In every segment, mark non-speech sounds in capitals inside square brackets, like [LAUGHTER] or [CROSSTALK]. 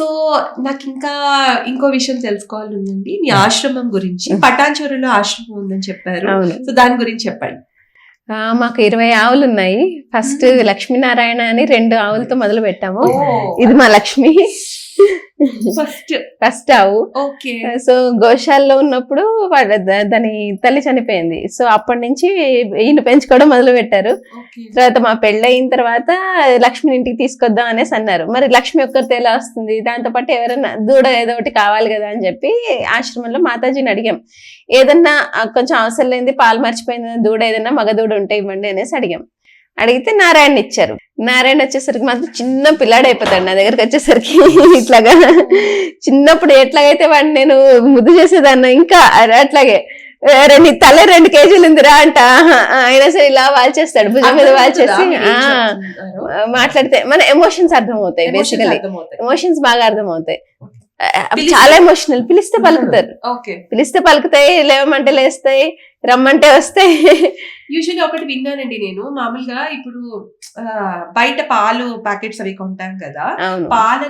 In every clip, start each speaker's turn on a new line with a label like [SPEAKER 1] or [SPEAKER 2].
[SPEAKER 1] So నాకు ఇంకా ఇంకో విషయం తెలుసుకోవాలి ఉందండి మీ ఆశ్రమం గురించి పటాన్చూరులో ఆశ్రమం ఉందని చెప్పారు. సో దాని గురించి చెప్పండి.
[SPEAKER 2] మాకు ఇరవై ఆవులు ఉన్నాయి ఫస్ట్ లక్ష్మీనారాయణ అని రెండు ఆవులతో మొదలు పెట్టాము ఇది మా లక్ష్మి.
[SPEAKER 1] ఫస్ట్
[SPEAKER 2] ఫస్ట్ ఆవు
[SPEAKER 1] ఓకే
[SPEAKER 2] సో గోశాలలో ఉన్నప్పుడు దాని తల్లి చనిపోయింది. సో అప్పటి నుంచి ఈయన పెంచుకోవడం మొదలు పెట్టారు తర్వాత మా పెళ్ళి అయిన తర్వాత లక్ష్మిని ఇంటికి తీసుకొద్దాం అనేసి అన్నారు. మరి లక్ష్మి ఒక్కరితో ఎలా వస్తుంది? దాంతో పాటు ఎవరైనా దూడ ఏదో ఒకటి కావాలి కదా అని చెప్పి ఆశ్రమంలో మాతాజీని అడిగాం. ఏదన్నా కొంచెం అవసరం లేనిది పాలు మర్చిపోయింది దూడ ఏదన్నా మగ దూడ ఉంటే ఇవ్వండి అనేసి అడిగాం. అడిగితే నారాయణ ఇచ్చారు. నారాయణ వచ్చేసరికి మాత్రం చిన్న పిల్లాడు అయిపోతాడు నా దగ్గరికి వచ్చేసరికి. [LAUGHS] ఇట్లాగా చిన్నప్పుడు ఎట్లాగైతే వాడిని నేను ముద్దు చేసేదాన్ని ఇంకా అట్లాగే "ఏ, రే, నీ తల రెండు కేజీలు ఉందిరా అంట. "ఆహా, ఆ, అయినా సరే ఇలా వాల్చేస్తాడు భుజం మీద వాల్చేసి మాట్లాడితే మన ఎమోషన్స్ అర్థమవుతాయి బేసికలీ ఎమోషన్స్ బాగా అర్థమవుతాయి. ఆ,
[SPEAKER 1] పిలిస్తే-
[SPEAKER 2] చాలా ఎమోషనల్ పిలిస్తే పలుకుతారు. పిలిస్తే పలుకుతాయి లేవమంటే లేస్తాయి. రమ్మంటే వస్తాయి
[SPEAKER 1] యూజువల్లీ ఒకటి విన్నానండి నేను. మామూలుగా ఇప్పుడు బయట పాలు ప్యాకెట్స్ అవి కొంటాం కదా. పాల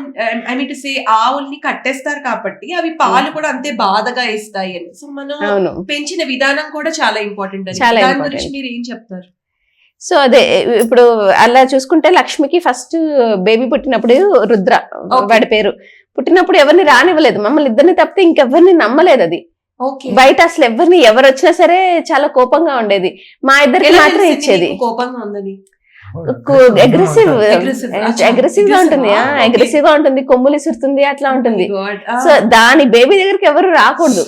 [SPEAKER 1] ఐ మీన్ టు సే ఆవుల్ని కట్టేస్తారు కాబట్టి అవి పాలు కూడా అంతే బాధగా ఇస్తాయి అని. సో మనం పెంచిన విధానం కూడా చాలా ఇంపార్టెంట్ దాని. గురించి మీరు ఏం చెప్తారు?
[SPEAKER 2] సో అదే ఇప్పుడు అలా చూసుకుంటే లక్ష్మికి ఫస్ట్ బేబీ పుట్టినప్పుడు రుద్ర. వాడి పేరు. పుట్టినప్పుడు ఎవరిని రానివ్వలేదు. మమ్మల్ని ఇద్దరిని తప్పితే ఇంకెవరిని నమ్మలేదు అది. బయట అసలు ఎవరిని ఎవరు వచ్చినా సరే చాలా కోపంగా ఉండేది. మా ఇద్దరికి మాత్రం ఇచ్చేది.
[SPEAKER 1] కోపంగా ఉందని?
[SPEAKER 2] అగ్రెసివ్
[SPEAKER 1] అగ్రెసివ్గా
[SPEAKER 2] ఉంటుంది. అగ్రెసివ్గా ఉంటుంది. కొమ్ములు ఇసురుతుంది అట్లా ఉంటుంది.
[SPEAKER 1] Oh. ఆ.
[SPEAKER 2] సో దాని బేబీ దగ్గరికి ఎవరు రాకూడదు.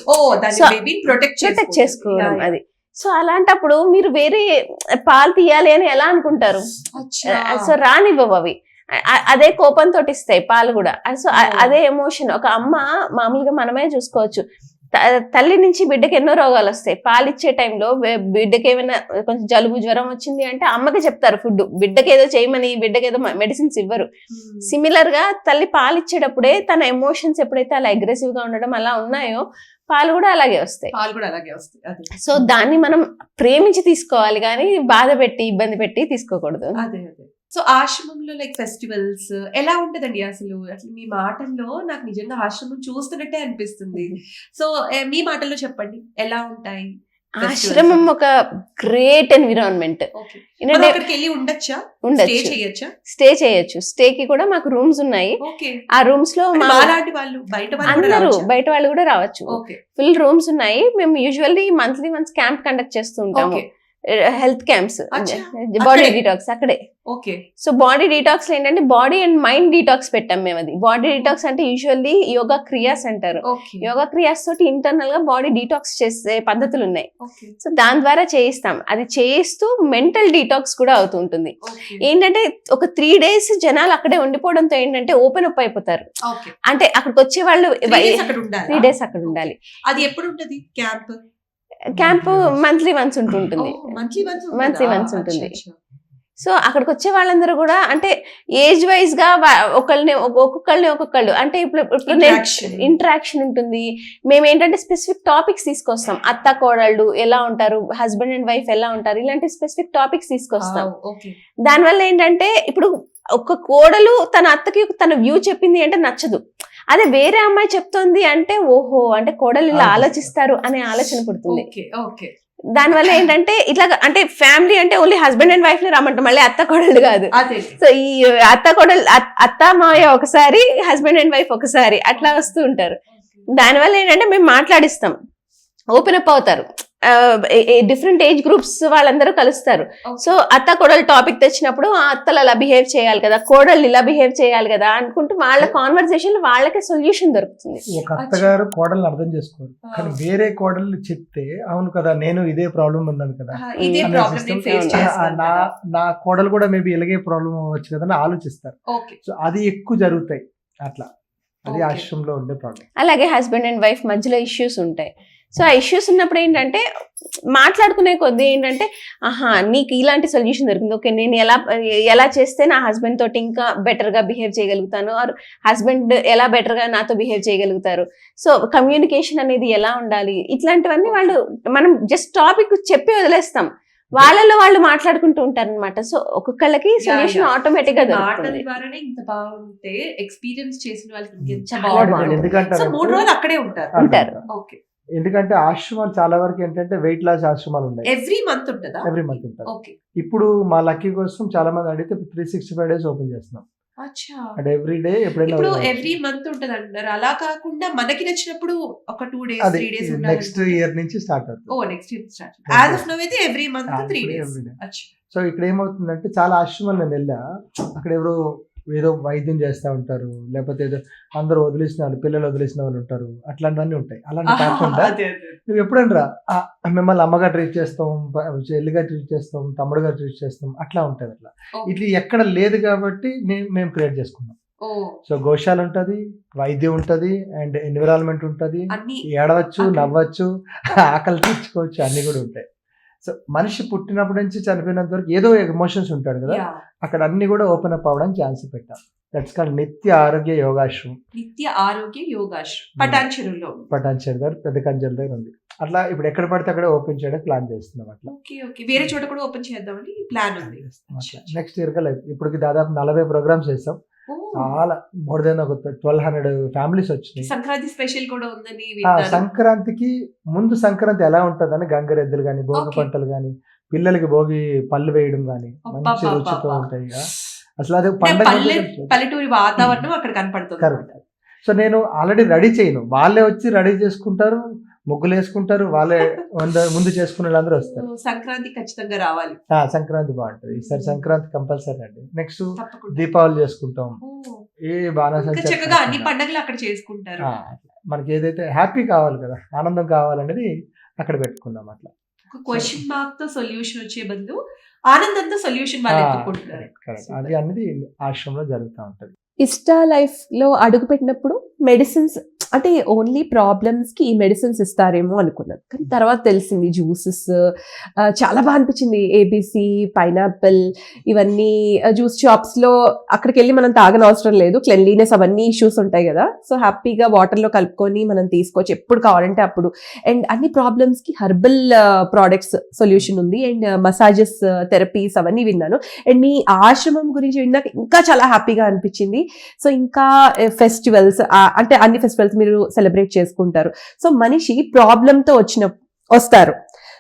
[SPEAKER 1] ప్రొటెక్ట్
[SPEAKER 2] ప్రొటెక్ట్ చేసుకోవడం. అది. సో అలాంటప్పుడు మీరు వేరే పాలు తీయాలి అని ఎలా అనుకుంటారు? సో రానివ్వవు అవి. అదే కోపంతో ఇస్తాయి పాలు కూడా. So
[SPEAKER 1] Oh.
[SPEAKER 2] అదే ఎమోషన్ ఒక అమ్మ మామూలుగా మనమే చూసుకోవచ్చు. తల్లి నుంచి బిడ్డకి ఎన్నో రోగాలు వస్తాయి. పాలు ఇచ్చే టైంలో బిడ్డకి ఏమైనా కొంచెం జలుబు జ్వరం వచ్చింది అంటే అమ్మకి చెప్తారు ఫుడ్. బిడ్డకి ఏదో చేయమని బిడ్డకి ఏదో మెడిసిన్స్ ఇవ్వరు. సిమిలర్గా తల్లి పాలు ఇచ్చేటప్పుడే తన ఎమోషన్స్ ఎప్పుడైతే అలా అగ్రెసివ్గా ఉండడం అలా ఉన్నాయో పాలు కూడా అలాగే వస్తాయి.
[SPEAKER 1] పాలు కూడా అలాగే వస్తాయి.
[SPEAKER 2] సో దాన్ని మనం ప్రేమించి తీసుకోవాలి కానీ బాధ పెట్టి ఇబ్బంది పెట్టి తీసుకోకూడదు.
[SPEAKER 1] అదే అదే. సో ఆశ్రమంలో లైక్ ఫెస్టివల్స్ ఎలా ఉంటదండి అసలు? అసలు మీ మాటల్లో నాకు నిజంగా ఆశ్రమం చూస్తున్నట్టే అనిపిస్తుంది. సో మీ మాటల్లో చెప్పండి. ఎలా ఉంటాయి
[SPEAKER 2] ఆశ్రమం ఒక గ్రేట్ ఎన్విరాన్మెంట్
[SPEAKER 1] ఉండొచ్చా స్టే
[SPEAKER 2] ఉండొచ్చు?
[SPEAKER 1] చేయొచ్చా
[SPEAKER 2] స్టే చేయొచ్చు? స్టే కి కూడా మాకు రూమ్స్ ఉన్నాయి. ఆ
[SPEAKER 1] రూమ్స్లో
[SPEAKER 2] అందరూ? బయట వాళ్ళు కూడా రావచ్చు. ఫుల్ రూమ్స్ ఉన్నాయి. మేము usually monthly months camp conduct చేస్తూ ఉంటాము. Health camps. బాడీ? డీటాక్స్ అక్కడే.
[SPEAKER 1] ఓకే.
[SPEAKER 2] సో బాడీ డీటాక్స్ ఏంటంటే బాడీ అండ్ మైండ్ డీటాక్స్ పెట్టాం మేము అది. బాడీ డీటాక్స్ అంటే యూజువల్లీ యోగా క్రియాస్ అంటారు యోగా క్రియాస్ తోటి ఇంటర్నల్గా బాడీ డీటాక్స్ చేసే పద్ధతులు ఉన్నాయి. సో దాని ద్వారా చేయిస్తాం. అది చేయిస్తూ మెంటల్ డీటాక్స్ కూడా అవుతుంటుంది ఏంటంటే ఒక త్రీ డేస్ జనాలు అక్కడే ఉండిపోవడంతో ఏంటంటే ఓపెన్ అప్ అయిపోతారు. అంటే అక్కడికి వచ్చే వాళ్ళు? త్రీ డేస్ అక్కడ ఉండాలి.
[SPEAKER 1] అది ఎప్పుడు ఉంటది? క్యాంప్?
[SPEAKER 2] క్యాంప్ మంత్లీ వన్స్ ఉంటుంటుంది.
[SPEAKER 1] మంత్లీ వన్స్
[SPEAKER 2] Monthly once ఉంటుంది. సో అక్కడికి వచ్చే వాళ్ళందరూ కూడా అంటే ఏజ్ వైజ్గా ఒకళ్ళని ఒక్- ఒక్కొక్కళ్ళని ఒక్కొక్కళ్ళు. అంటే ఇప్పుడు. ఇంటరాక్షన్ ఉంటుంది. మేము ఏంటంటే స్పెసిఫిక్ టాపిక్స్ తీసుకొస్తాం. అత్త కోడళ్ళు ఎలా ఉంటారు? హస్బెండ్ అండ్ వైఫ్ ఎలా ఉంటారు? ఇలాంటి స్పెసిఫిక్ టాపిక్స్ తీసుకొస్తాం. దానివల్ల ఏంటంటే ఇప్పుడు ఒక కోడలు తన అత్తకి తన వ్యూ చెప్పింది అంటే నచ్చదు. అదే వేరే అమ్మాయి చెప్తోంది అంటే ఓహో అంటే కోడలు ఇలా
[SPEAKER 3] ఆలోచిస్తారు.
[SPEAKER 2] అనే ఆలోచన పుడుతుంది. దానివల్ల ఏంటంటే ఇట్లా అంటే ఫ్యామిలీ అంటే ఓన్లీ హస్బెండ్ అండ్ వైఫ్ని రమ్మంటాం మళ్ళీ అత్త కోడళ్ళు కాదు. సో ఈ అత్త కోడలు అత్- అత్త మావయ్య ఒకసారి హస్బెండ్ అండ్ వైఫ్ ఒకసారి అట్లా వస్తూ ఉంటారు. దానివల్ల ఏంటంటే మేము మాట్లాడిస్తాం. ఓపెన్ అప్ అవుతారు. డిఫరెంట్ ఏజ్ గ్రూప్స్ వాళ్ళందరూ కలుస్తారు. సో అత్త కోడలు టాపిక్ తెచ్చినప్పుడు ఆ అత్తలు అలా బిహేవ్ చేయాలి కదా కోడళ్ళు ఇలా బిహేవ్ చేయాలి కదా అనుకుంటూ వాళ్ళ కాన్వర్సేషన్ వాళ్ళకే సొల్యూషన్ దొరుకుతుంది.
[SPEAKER 3] ఒక అత్తగారు కోడల్ని అర్థం చేసుకోరు. కానీ
[SPEAKER 1] ఆ.
[SPEAKER 3] వేరే కోడలు చెప్తే అవును కదా నేను ఇదే ప్రాబ్లం ఉన్నాను కదా.
[SPEAKER 1] చేస్తాను
[SPEAKER 3] నా. నా కోడలు కూడా మేబీ ఇలాగే ప్రాబ్లం అవ్వచ్చు కదా అని ఆలోచిస్తారు. సో అది ఎక్కువ జరుగుతాయి అట్లా. అది. ఆశ్రమంలో ఉండే ప్రాబ్లం
[SPEAKER 2] అలాగే హస్బెండ్ అండ్ వైఫ్ మధ్యలో ఇష్యూస్ ఉంటాయి. సో ఆ ఇష్యూస్ ఉన్నప్పుడు ఏంటంటే మాట్లాడుకునే కొద్దీ ఏంటంటే ఆహా నీకు ఇలాంటి సొల్యూషన్ దొరికింది. ఓకే నేను ఎలా ఎలా చేస్తే నా హస్బెండ్ తోటి ఇంకా better గా బిహేవ్ చేయగలుగుతాను? ఆర్ హస్బెండ్ ఎలా better గా నాతో బిహేవ్ చేయగలుగుతారు? సో కమ్యూనికేషన్ అనేది ఎలా ఉండాలి? ఇట్లాంటివన్నీ వాళ్ళు మనం జస్ట్ టాపిక్ చెప్పి వదిలేస్తాం. వాళ్ళలో వాళ్ళు మాట్లాడుకుంటూ ఉంటారు అనమాట సో ఒక్కొక్కళ్ళకి సొల్యూషన్. ఆటోమేటిక్గా
[SPEAKER 1] ద్వారానే ఇంత బాగుంటే ఎక్స్పీరియన్స్ చేసిన వాళ్ళకి ఇంకెంత బాగుంటుంది. సో మూడు రోజులు అక్కడే ఉంటారు.
[SPEAKER 2] ఉంటారు.
[SPEAKER 1] ఓకే
[SPEAKER 3] ఎందుకంటే ఆశ్రమాలు చాలా వరకు ఏంటంటే వెయిట్ లాస్ ఆశ్రమాలు ఉన్నాయి.
[SPEAKER 1] ఎవ్రీ మంత్ ఉంటుందా?
[SPEAKER 3] ఎవ్రీ మంత్ ఉంటారు
[SPEAKER 1] ఓకే
[SPEAKER 3] ఇప్పుడు మా లక్కీ కోసం చాలా మంది అడిగితే three sixty five days open చేస్తున్నాం అంటే ఎవ్రీ డే ఎప్పుడైనా
[SPEAKER 1] ఇప్పుడు. ఎవ్రీ మంత్ ఉంటది అంటారు అలా కాకుండా మనకి నచ్చినప్పుడు ఒక two days three days
[SPEAKER 3] next year నుంచి స్టార్ట్
[SPEAKER 1] ఓ
[SPEAKER 3] అవుతుంది.
[SPEAKER 1] Next year start as of no అయితే every month three days
[SPEAKER 3] so ఇక్కడ ఏమవుతుందంటే చాలా ఆశ్రమాలు నేను వెళ్ళా. అక్కడ ఎవరో ఏదో వైద్యం చేస్తూ ఉంటారు లేకపోతే ఏదో అందరూ వదిలేసిన వాళ్ళు పిల్లలు వదిలేసిన వాళ్ళు ఉంటారు. అట్లాంటివన్నీ ఉంటాయి. అలాంటి కాకుండా నువ్వు ఎప్పుడైనా రా ఆ, మిమ్మల్ని అమ్మగా ట్రీట్ చేస్తాం చెల్లిగా ట్రీట్ చేస్తాం తమ్ముడుగా ట్రీట్ చేస్తాం అట్లా ఉంటుంది అట్లా. ఇది ఎక్కడ లేదు కాబట్టి మేము మేము క్రియేట్ చేసుకున్నాం సో గోశాల ఉంటుంది వైద్యం ఉంటుంది అండ్ ఎన్విరాన్మెంట్ ఉంటుంది. ఏడవచ్చు నవ్వచ్చు ఆకలి తెచ్చుకోవచ్చు అన్ని కూడా ఉంటాయి. సో మనిషి పుట్టినప్పటి నుంచి చనిపోయినంత వరకు ఏదో ఎమోషన్స్ ఉంటాడు కదా. అక్కడ అన్ని కూడా ఓపెన్ అప్ అవ్వడానికి ఛాన్స్ పెట్టాం. That's called Nitya Arogya Yogashramam.
[SPEAKER 1] నిత్య ఆరోగ్య యోగాశ్రమం. పటాన్చెరులో
[SPEAKER 3] పటాన్చేరు దగ్గర పెద్ద కంచెల దగ్గర ఉంది. అట్లా ఇప్పుడు ఎక్కడ పడితే అక్కడ ఓపెన్ చేయడానికి ప్లాన్ చేస్తున్నాం అట్లా.
[SPEAKER 1] ఓకే ఓకే వేరే చోట కూడా ఓపెన్ చేద్దామని ప్లాన్ ఉంది.
[SPEAKER 3] నెక్స్ట్ ఇయర్ కల్లా ఇప్పటికి దాదాపు నలభై ప్రోగ్రామ్స్ చేస్తాం. చాలా మోర్ దెన్ ఒక ట్వెల్వ్ హండ్రెడ్ ఫ్యామిలీస్ వచ్చినాయి
[SPEAKER 1] సంక్రాంతి స్పెషల్ కూడా ఉందని
[SPEAKER 3] సంక్రాంతికి ముందు సంక్రాంతి ఎలా ఉంటుందని గంగరెద్దులు కానీ భోగి. పంటలు కానీ పిల్లలకి భోగి పళ్ళు వేయడం కానీ మంచి. రుచితో ఉంటాయి. అసలు అది పండగ
[SPEAKER 1] పల్లెటూరి వాతావరణం అక్కడ కనపడుతుంది.
[SPEAKER 3] సో నేను ఆల్రెడీ రెడీ చేయను వాళ్ళే వచ్చి రెడీ చేసుకుంటారు ముగ్గులు వేసుకుంటారు వాళ్ళే వంద- ముందు చేసుకునే వాళ్ళందరూ వస్తారు.
[SPEAKER 1] సంక్రాంతి ఖచ్చితంగా రావాలి.
[SPEAKER 3] ఆ, సంక్రాంతి బాగుంటుంది. ఈసారి సంక్రాంతి కంపల్సరీ అండి. నెక్స్ట్ దీపావళి చేసుకుంటాం. ఏ
[SPEAKER 1] చక్కగా అన్ని పండగలు అక్కడ చేసుకుంటారు.
[SPEAKER 3] మనకి ఏదైతే హ్యాపీ కావాలి కదా ఆనందం కావాలనేది అక్కడ పెట్టుకున్నాం అట్లా.
[SPEAKER 1] ఒక క్వశ్చన్ మార్క్తో సొల్యూషన్ వచ్చే బదులు ఆనందంతో సొల్యూషన్.
[SPEAKER 3] అది అనేది ఆశ్రమంలో జరుగుతూ ఉంటది.
[SPEAKER 4] ఇష్టా లైఫ్లో అడుగు పెట్టినప్పుడు మెడిసిన్స్ అంటే ఓన్లీ ప్రాబ్లమ్స్కి ఈ మెడిసిన్స్ ఇస్తారేమో అనుకున్నాను. కానీ తర్వాత తెలిసింది జ్యూసెస్ చాలా బాగా అనిపించింది. ఏబీసీ పైనాపిల్ ఇవన్నీ జ్యూస్ షాప్స్లో అక్కడికి వెళ్ళి మనం తాగని అవసరం లేదు. క్లెన్లీనెస్ అవన్నీ ఇష్యూస్ ఉంటాయి కదా. సో హ్యాపీగా వాటర్లో కలుపుకొని మనం తీసుకోవచ్చు. ఎప్పుడు కావాలంటే అప్పుడు. అండ్ అన్ని ప్రాబ్లమ్స్కి హర్బల్ ప్రోడక్ట్స్ సొల్యూషన్ ఉంది. అండ్ మసాజెస్ థెరపీస్ అవన్నీ విన్నాను. అండ్ మీ ఆశ్రమం గురించి విన్నాక ఇంకా చాలా హ్యాపీగా అనిపించింది. సో ఇంకా ఫెస్టివల్స్ అంటే అన్ని ఫెస్టివల్స్ మీరు సెలబ్రేట్ చేసుకుంటారు. సో మనిషి ప్రాబ్లంతో వచ్చిన వస్తారు.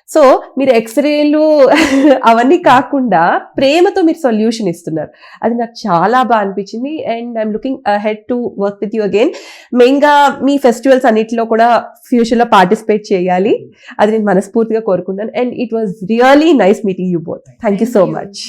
[SPEAKER 4] సో మీరు ఎక్స్రేలు [LAUGHS] అవన్నీ కాకుండా ప్రేమతో మీరు సొల్యూషన్ ఇస్తున్నారు. అది నాకు చాలా బాగా అనిపించింది. And I'm looking head to work with you again మెయిన్గా మీ ఫెస్టివల్స్ అన్నిటిలో కూడా ఫ్యూచర్లో పార్టిసిపేట్ చేయాలి. అది నేను మనస్ఫూర్తిగా కోరుకుంటాను and it was really nice meeting you both thank you so much